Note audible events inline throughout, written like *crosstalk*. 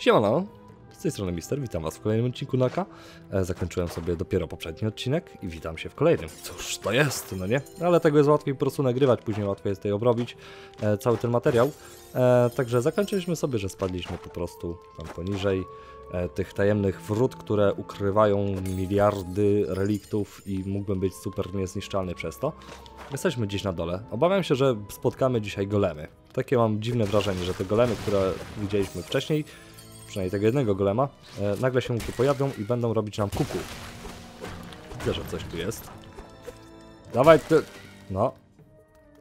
Siemano, z tej strony Mister, witam was w kolejnym odcinku Naka. E, zakończyłem sobie dopiero poprzedni odcinek i witam się w kolejnym. Cóż to jest, no nie? Ale tego jest łatwiej po prostu nagrywać, później łatwiej jest tutaj obrobić e, cały ten materiał. E, także zakończyliśmy sobie, że spadliśmy po prostu tam poniżej tych tajemnych wrót, które ukrywają miliardy reliktów i mógłbym być super niezniszczalny przez to. Jesteśmy gdzieś na dole. Obawiam się, że spotkamy dzisiaj golemy. Takie mam dziwne wrażenie, że te golemy, które widzieliśmy wcześniej, przynajmniej tego jednego golema, e, nagle się tu pojawią i będą robić nam kuku. Widzę, że coś tu jest. Dawaj ty... No.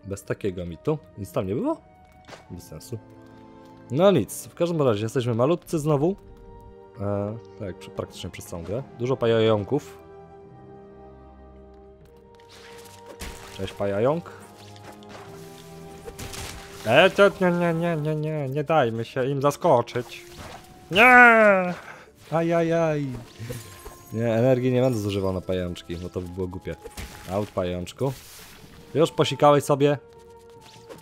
Bez takiego mitu. Nic tam nie było? Bez sensu. No nic, w każdym razie jesteśmy malutcy znowu. E, tak, praktycznie przez całą grę. Dużo pajająków. Cześć pajająk. E, to nie, nie, nie, nie, nie, nie dajmy się im zaskoczyć. Nie! Ajajaj. Nie, energii nie będę zużywał na pajączki, no to by było głupie. Out pajączku. Już posikałeś sobie?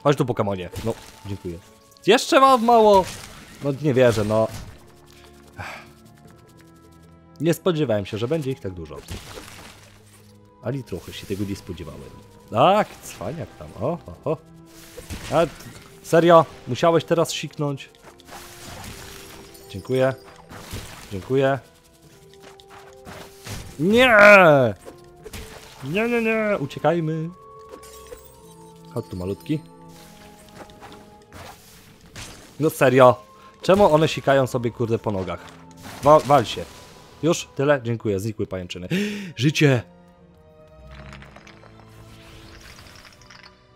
Chodź tu Pokemonie. No, dziękuję. Jeszcze mam mało! No nie wierzę, no. Nie spodziewałem się, że będzie ich tak dużo. Ani trochę się tego nie spodziewałem. Tak, cwaniak tam, o, o, o. A, serio? Musiałeś teraz siknąć? Dziękuję. Dziękuję. Nie! Nie, nie, nie! Uciekajmy. Chodź tu malutki. No serio. Czemu one sikają sobie kurde po nogach? Wa wal się. Już? Tyle? Dziękuję. Znikły pajęczyny. *gasps* Życie!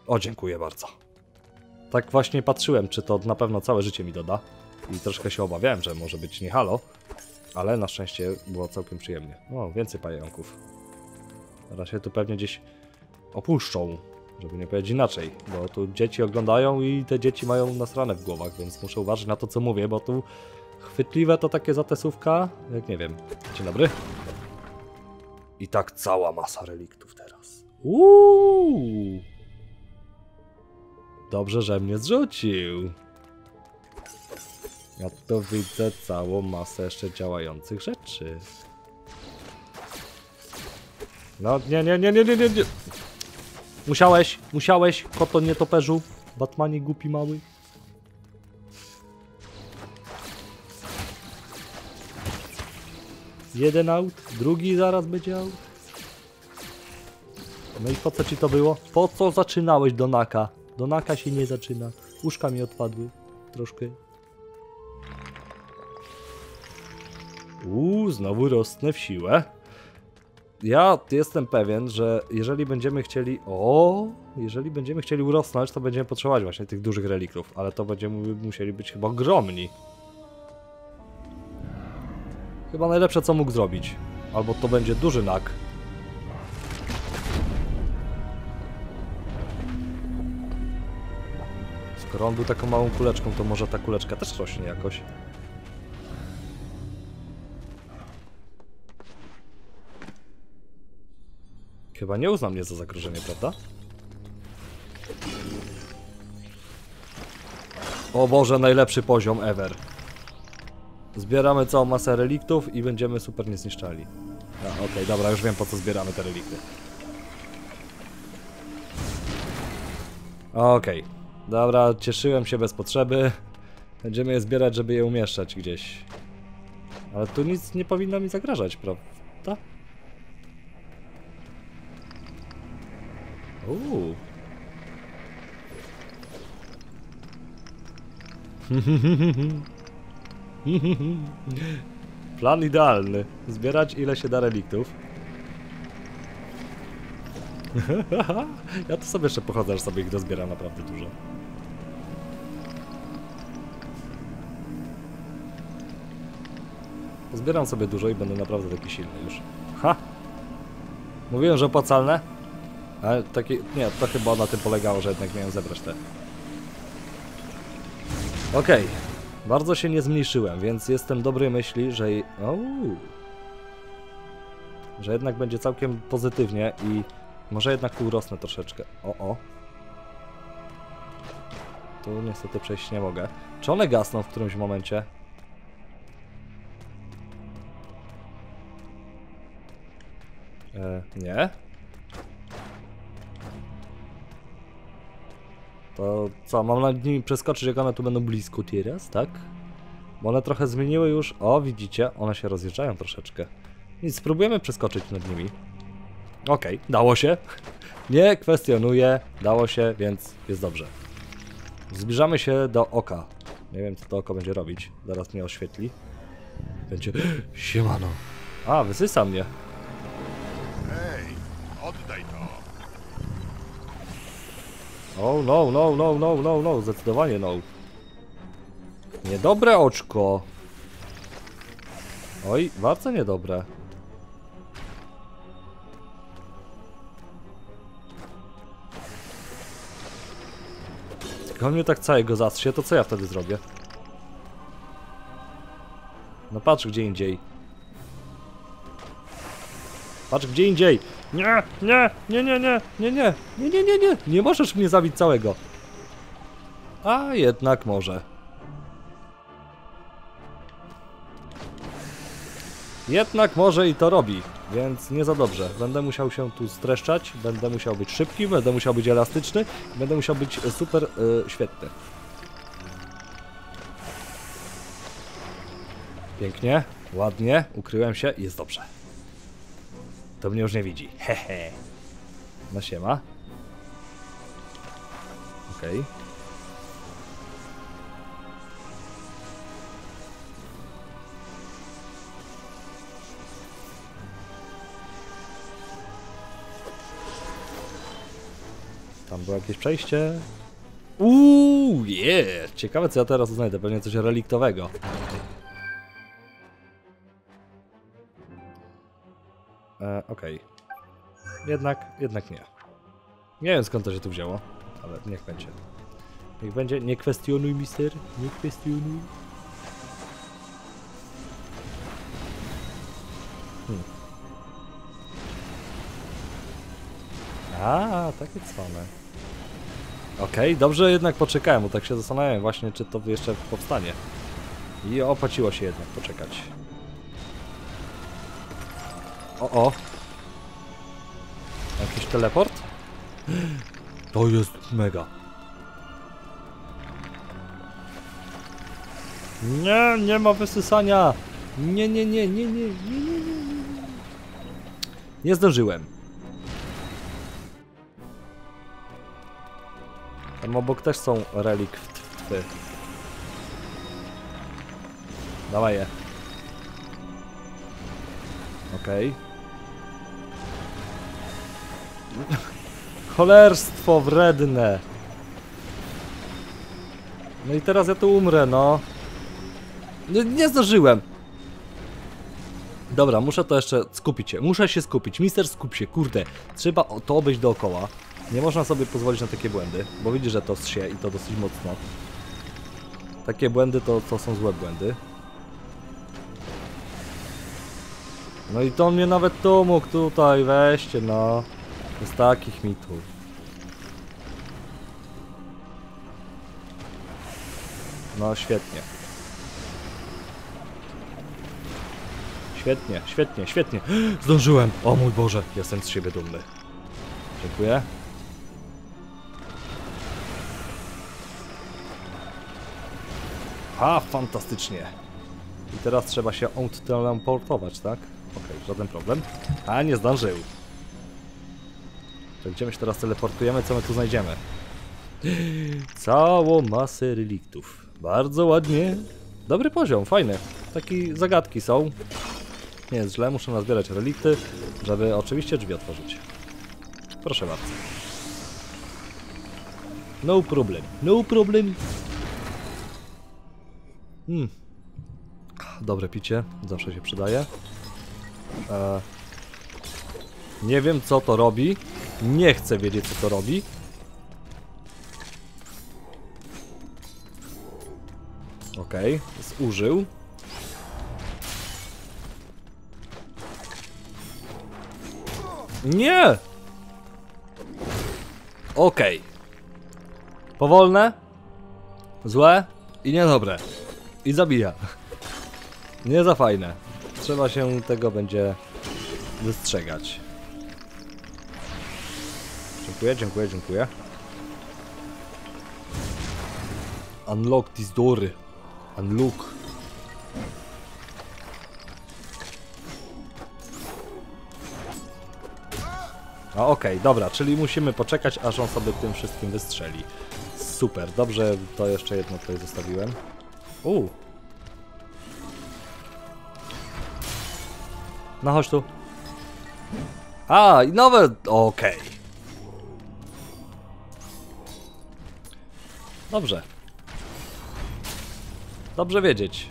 O, dziękuję bardzo. Tak właśnie patrzyłem, czy to na pewno całe życie mi doda. I troszkę się obawiałem, że może być nie halo. Ale na szczęście było całkiem przyjemnie. O, więcej pająków. Teraz się tu pewnie gdzieś opuszczą, żeby nie powiedzieć inaczej. Bo tu dzieci oglądają i te dzieci mają nasrane w głowach, więc muszę uważać na to, co mówię, bo tu chwytliwe to takie zatesówka, jak nie wiem. Dzień dobry. I tak cała masa reliktów teraz. Uuu. Dobrze, że mnie zrzucił. Ja to widzę całą masę jeszcze działających rzeczy. No nie, nie, nie, nie, nie, nie, nie. Musiałeś, musiałeś, koto nietoperzu. Batmanie głupi mały. Jeden out, drugi zaraz będzie out. No i po co ci to było? Po co zaczynałeś Donaka? Donaka się nie zaczyna. Uszka mi odpadły. Troszkę. Uuu, znowu rosnę w siłę. Ja jestem pewien, że jeżeli będziemy chcieli... O, jeżeli będziemy chcieli urosnąć, to będziemy potrzebować właśnie tych dużych reliktów, ale to będziemy musieli być chyba ogromni. Chyba najlepsze, co mógł zrobić. Albo to będzie duży nak. Skoro on był taką małą kuleczką, to może ta kuleczka też rośnie jakoś. Chyba nie uzna mnie za zagrożenie, prawda? O Boże, najlepszy poziom ever. Zbieramy całą masę reliktów i będziemy super niezniszczali. A, Okej, dobra, już wiem po co zbieramy te relikty. Okej, dobra, cieszyłem się bez potrzeby. Będziemy je zbierać, żeby je umieszczać gdzieś. Ale tu nic nie powinno mi zagrażać, prawda? Uuu. *laughs* Plan idealny. Zbierać ile się da reliktów. *laughs* ja to sobie jeszcze pochodzę, aż sobie ich dozbieram naprawdę dużo. Zbieram sobie dużo i będę naprawdę taki silny już. Ha! Mówiłem, że opłacalne? Ale taki, nie, to chyba na tym polegało, że jednak miałem zebrać te. Okej. Okay. Bardzo się nie zmniejszyłem, więc jestem dobrej myśli, że... Ouu. Że jednak będzie całkiem pozytywnie i może jednak urosnę troszeczkę. O, o. Tu niestety przejść nie mogę. Czy one gasną w którymś momencie? E, nie? To co, mam nad nimi przeskoczyć, jak one tu będą blisko teraz, tak? Bo one trochę zmieniły już. O, widzicie, one się rozjeżdżają troszeczkę. Nic, spróbujemy przeskoczyć nad nimi. Okej, dało się. *laughs* Nie kwestionuję, dało się, więc jest dobrze. Zbliżamy się do oka. Nie wiem, co to oko będzie robić. Zaraz mnie oświetli. Będzie... *gasps* Siemano. A, wysysa mnie. Oh no, no, no, no, no, no, zdecydowanie no. Niedobre oczko. Oj, bardzo niedobre. Jak on mnie tak całego zastrze, to co ja wtedy zrobię? No patrz gdzie indziej. Patrz gdzie indziej. Nie, nie, nie, nie, nie, nie, nie, nie, nie, nie, nie, nie możesz mnie zabić całego. A jednak może. Jednak może i to robi, więc nie za dobrze. Będę musiał się tu streszczać, będę musiał być szybki, będę musiał być elastyczny, będę musiał być e, super e, świetny. Pięknie, ładnie, ukryłem się jest dobrze. To mnie już nie widzi. Hehe. No siema. Okej. Tam było jakieś przejście. Uuu, yeah! Ciekawe co ja teraz znajdę, pewnie coś reliktowego. E, Okej. Jednak, jednak nie. Nie wiem skąd to się tu wzięło, ale niech będzie. Niech będzie, nie kwestionuj mister, nie kwestionuj. Hmm. A, takie cwane. Okej, dobrze jednak poczekałem, bo tak się zastanawiałem właśnie, czy to jeszcze powstanie. I opłaciło się jednak poczekać. O, o. Jakiś teleport? To jest mega. Nie, nie ma wysysania. Nie, nie, nie, nie, nie, nie, nie, nie. Nie zdążyłem. Tam obok też są relikwy. Dawaj je. Okej. Okay. Cholerstwo wredne. No i teraz ja tu umrę, no. Nie, nie zdążyłem. Dobra, muszę to jeszcze skupić się. Muszę się skupić. Mister, skup się, kurde. Trzeba to obejść dookoła. Nie można sobie pozwolić na takie błędy, bo widzisz, że to się i to dosyć mocno. Takie błędy to, to są złe błędy. No i to mnie nawet tu mógł tutaj, weźcie no. Z takich mitów. No świetnie. Świetnie, świetnie, świetnie. *gasps* Zdążyłem! O mój Boże, jestem z siebie dumny. Dziękuję. A, fantastycznie. I teraz trzeba się teleportować, tak? Okej, żaden problem. A, nie zdążył. To gdzie my się teraz teleportujemy? Co my tu znajdziemy? Całą masę reliktów. Bardzo ładnie. Dobry poziom, fajny. Takie zagadki są. Nie jest źle, muszę nazbierać relikty, żeby oczywiście drzwi otworzyć. Proszę bardzo. No problem, no problem. Hmm. Dobre picie, zawsze się przydaje. E, nie wiem co to robi. Nie chcę wiedzieć co to robi. Okej, zużył. Nie! Okej. Powolne, złe i niedobre. I zabija. Nie za fajne. Trzeba się tego będzie wystrzegać. Dziękuję, dziękuję, dziękuję. Unlock these dory. Unlock. No okej, dobra, czyli musimy poczekać, aż on sobie tym wszystkim wystrzeli. Super, dobrze, to jeszcze jedno tutaj zostawiłem. Uuu. No chodź tu. A, i nowe... Okej. Dobrze. Dobrze wiedzieć.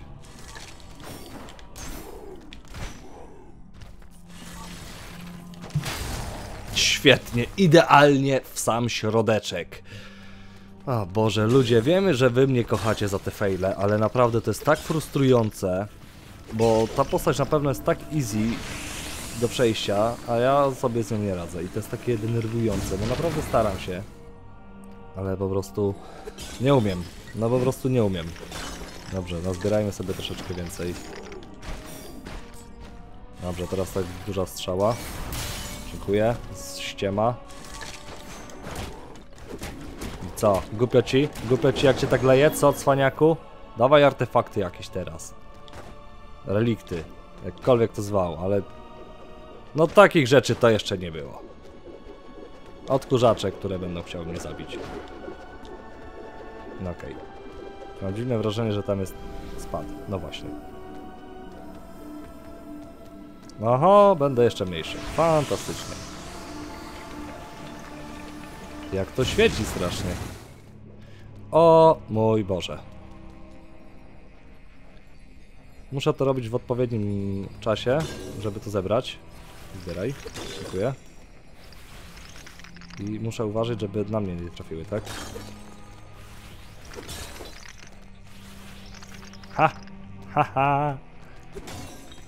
Świetnie, idealnie w sam środeczek. O Boże, ludzie, wiemy, że wy mnie kochacie za te faile, ale naprawdę to jest tak frustrujące, bo ta postać na pewno jest tak easy do przejścia, a ja sobie z nią nie radzę i to jest takie denerwujące, bo naprawdę staram się, ale po prostu nie umiem, no po prostu nie umiem. Dobrze, no zbierajmy sobie troszeczkę więcej. Dobrze, teraz tak duża strzała. Dziękuję. Z ściema. I co? Głupio ci? Głupio ci jak cię tak leje? Co, cwaniaku? Dawaj artefakty jakieś teraz. Relikty. Jakkolwiek to zwał, ale... No takich rzeczy to jeszcze nie było. Odkurzacze, które będą chciały mnie zabić. No okej. Mam dziwne wrażenie, że tam jest spad. No właśnie. Oho, będę jeszcze mniejszy. Fantastycznie. Jak to świeci strasznie. O mój Boże. Muszę to robić w odpowiednim czasie, żeby to zebrać. Zbieraj. Dziękuję. I muszę uważać, żeby na mnie nie trafiły, tak? Ha! Ha ha!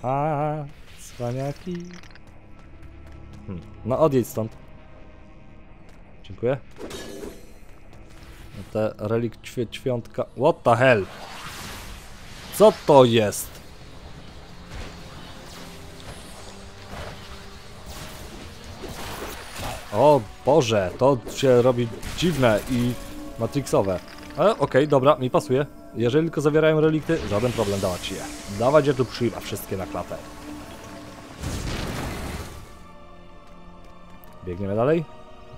Ha! Cwaniaki. Hmm. No odjedź stąd. Dziękuję. No te relik ćwie- ćwiątka. What the hell? Co to jest? O Boże, to się robi dziwne i matrixowe. Ale okej, dobra, mi pasuje. Jeżeli tylko zawierają relikty, żaden problem, dawać je. Dawać je tu przyjma, wszystkie na klatę. Biegniemy dalej?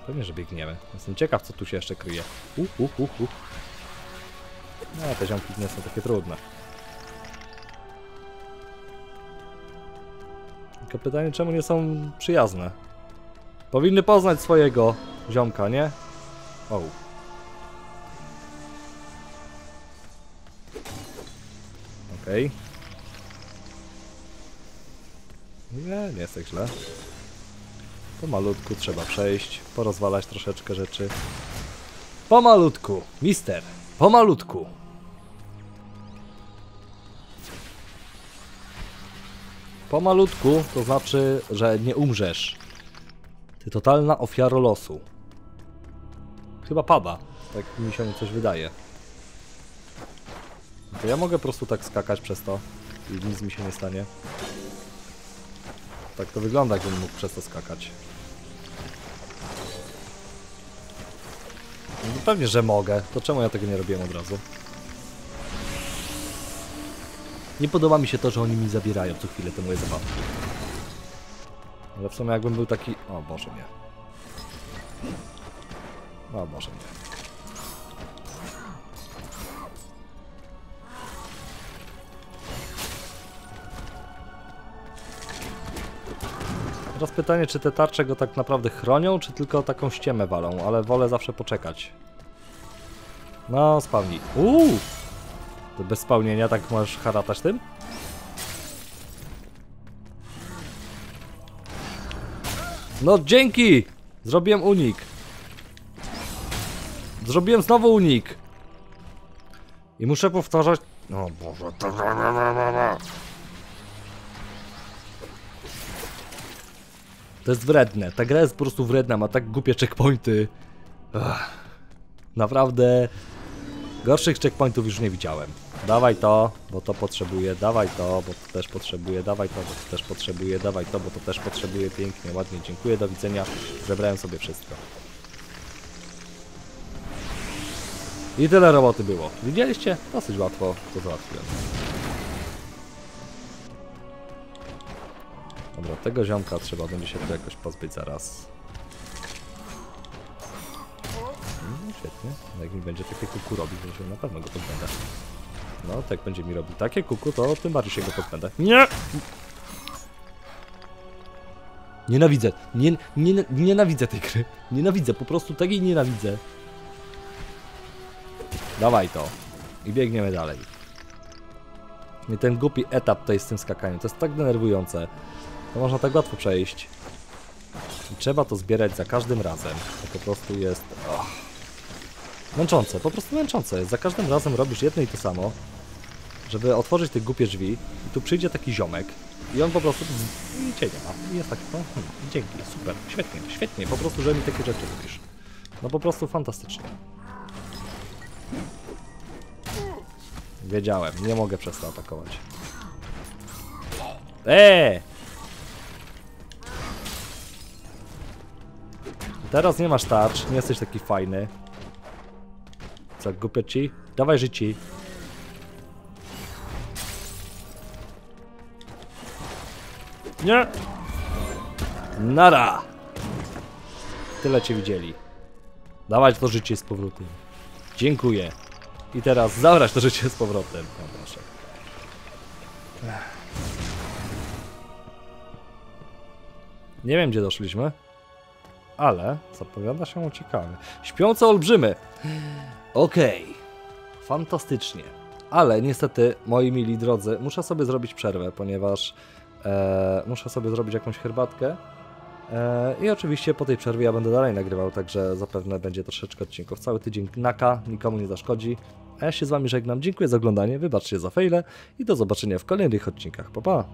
Pewnie, że biegniemy. Jestem ciekaw, co tu się jeszcze kryje. Uh, uh, uh, uh. No, te ziomki nie są takie trudne. Tylko pytanie, czemu nie są przyjazne? Powinny poznać swojego ziomka, nie? O. Okej. Nie, nie jest tak źle. Pomalutku trzeba przejść, porozwalać troszeczkę rzeczy. Pomalutku, mister, pomalutku. Pomalutku to znaczy, że nie umrzesz. Ty totalna ofiaro losu. Chyba pada, tak mi się coś wydaje. To ja mogę po prostu tak skakać przez to i nic mi się nie stanie. Tak to wygląda, jakbym mógł przez to skakać. No pewnie, że mogę. To czemu ja tego nie robiłem od razu? Nie podoba mi się to, że oni mi zabierają co chwilę te moje zabawki. Ale w sumie jakbym był taki... O Boże, nie. O Boże, nie. Teraz pytanie, czy te tarcze go tak naprawdę chronią, czy tylko taką ściemę walą, ale wolę zawsze poczekać. No, spełnij. Uuu! To bez spełnienia tak możesz haratać tym? No dzięki! Zrobiłem unik. Zrobiłem znowu unik. I muszę powtarzać... O Boże... To jest wredne. Ta gra jest po prostu wredna, ma tak głupie checkpointy. Ach, naprawdę gorszych checkpointów już nie widziałem. Dawaj to, bo to potrzebuję, dawaj to, bo to też potrzebuję, dawaj to, bo to też potrzebuję, dawaj to, bo to też potrzebuję. Pięknie, ładnie, dziękuję, do widzenia. Zebrałem sobie wszystko. I tyle roboty było. Widzieliście? Dosyć łatwo to załatwiłem. Dobra, tego ziomka trzeba będzie się tu jakoś pozbyć zaraz. No świetnie. Jak mi będzie takie kuku robić, to się na pewno go pozbędę. No, tak będzie mi robił takie kuku, to tym bardziej się go pozbędę. Nie! Nienawidzę. Nie, nie, nienawidzę tej gry. Nienawidzę, po prostu takiej nienawidzę. Dawaj to. I biegniemy dalej. I ten głupi etap tutaj z tym skakaniem, to jest tak denerwujące. To można tak łatwo przejść. I trzeba to zbierać za każdym razem. To po prostu jest... Och. Męczące, po prostu męczące. Za każdym razem robisz jedno i to samo, żeby otworzyć te głupie drzwi i tu przyjdzie taki ziomek i on po prostu i cię nie ma. I jest taki, no, hmm, dzięki, super, świetnie, świetnie, po prostu, że mi takie rzeczy robisz. No po prostu fantastycznie. Wiedziałem, nie mogę przez to atakować. Eee! Teraz nie masz tarcz, nie jesteś taki fajny. Co, głupio ci? Dawaj życi. Nie! Nara! Tyle cię widzieli. Dawać to życie z powrotem. Dziękuję. I teraz zabrać to życie z powrotem. No proszę. Nie wiem, gdzie doszliśmy, ale zapowiada się ciekawe. Śpiące olbrzymy. Okej. Fantastycznie. Ale niestety, moi mili drodzy, muszę sobie zrobić przerwę, ponieważ e, muszę sobie zrobić jakąś herbatkę. E, I oczywiście po tej przerwie ja będę dalej nagrywał, także zapewne będzie troszeczkę odcinków. Cały tydzień naka, nikomu nie zaszkodzi. A ja się z wami żegnam. Dziękuję za oglądanie, wybaczcie za fejle i do zobaczenia w kolejnych odcinkach. Pa pa!